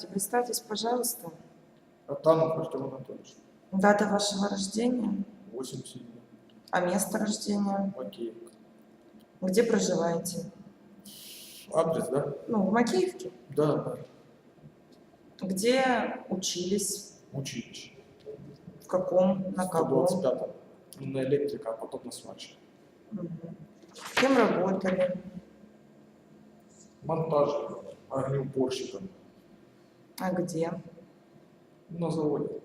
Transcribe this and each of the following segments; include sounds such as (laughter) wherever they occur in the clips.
Здравствуйте, представьтесь, пожалуйста. Атанов Артем Анатольевич. Дата вашего рождения, 87 а место рождения, Макеевка. где проживаете? Адрес, да? Ну, в Макеевке. Да, да. Где учились, Училище. в каком, на кого? 125 на электрика, а потом на сварщик. Мгм. Кем работали? Монтажник, огнеупорщиком. А где? На заводе.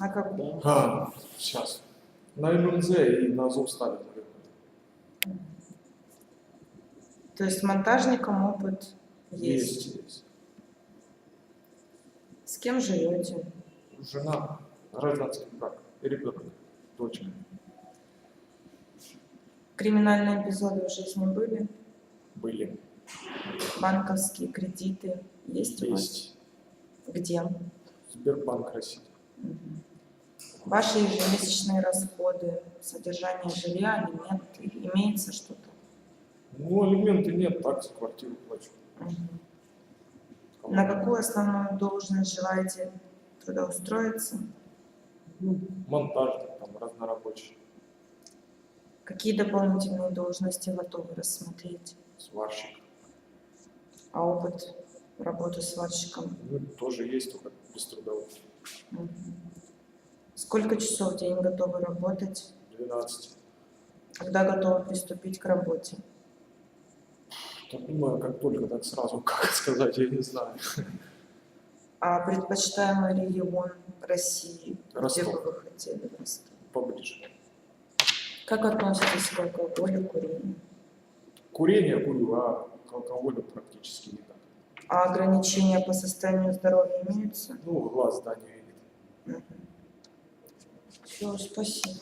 На каком? А, сейчас. На ММЗ и на Азовстале. То есть монтажником опыт есть. Есть, есть. С кем живете? Жена, гражданский брак ребенок, дочка. Криминальные эпизоды в жизни были? Были. Банковские кредиты есть у вас? Есть. Где? Сбербанк России. Мгм. Ваши ежемесячные расходы, содержание жилья, алименты, имеется что-то? Ну, алименты нет, так за квартиру плачу. Мгм. На какую основную должность желаете трудоустроиться? Ну, монтажник, там, разнорабочий, Какие дополнительные должности готовы рассмотреть? сварщик. А опыт работы сварщиком? Ну, тоже есть, только без трудовых. Мгм. Сколько часов в день готовы работать? 12. Когда готовы приступить к работе? Так думаю, как только, так сразу, (laughs) как сказать, я не знаю. А предпочитаемый регион России, где Ростов. бы вы хотели Ростов? Поближе. Как относитесь к алкоголю, курению? Курение курю, а к алкоголю практически никак. А ограничения по состоянию здоровья имеются? Ну, глаз, да, не видит. Все, спасибо.